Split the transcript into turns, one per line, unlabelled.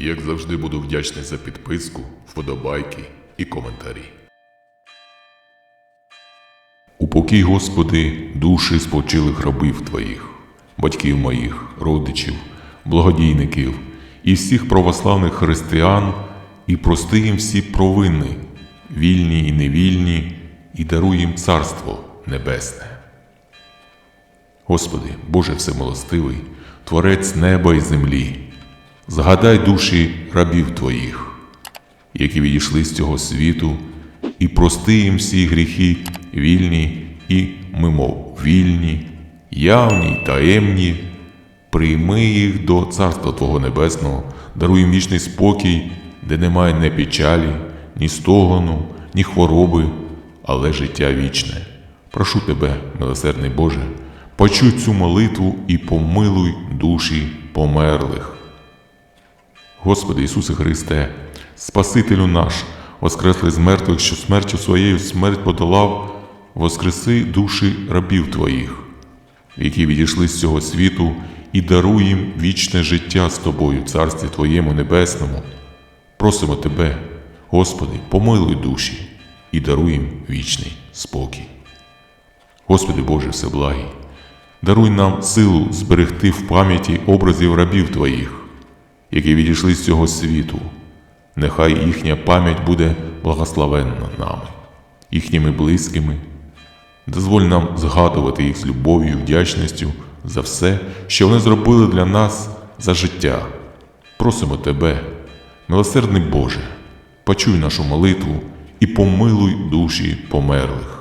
Як завжди буду вдячний за підписку, вподобайки і коментарі. Упокій, Господи, душі спочилих рабів Твоїх, батьків моїх, родичів, благодійників і всіх православних християн, і прости їм всі провини, вільні і невільні, і даруй їм Царство Небесне. Господи, Боже Всемилостивий, Творець неба і землі, згадай душі рабів Твоїх, які відійшли з цього світу, і прости їм всі гріхи вільні і мимов вільні, явні й таємні, прийми їх до Царства Твого Небесного, даруй їм вічний спокій, де немає ні печалі, ні стогону, ні хвороби, але життя вічне. Прошу Тебе, милосердний Боже, почуй цю молитву і помилуй душі померлих. Господи Ісусе Христе, Спасителю наш, воскреслий з мертвих, що смертю своєю смерть подолав, воскреси душі рабів Твоїх, які відійшли з цього світу, і даруй їм вічне життя з Тобою, Царстві Твоєму Небесному. Просимо Тебе, Господи, помилуй душі і даруй їм вічний спокій. Господи Боже Всеблагий, даруй нам силу зберегти в пам'яті образів рабів Твоїх, які відійшли з цього світу. Нехай їхня пам'ять буде благословенна нами, їхніми близькими. Дозволь нам згадувати їх з любов'ю і вдячністю за все, що вони зробили для нас за життя. Просимо Тебе, милосердний Боже, почуй нашу молитву і помилуй душі померлих.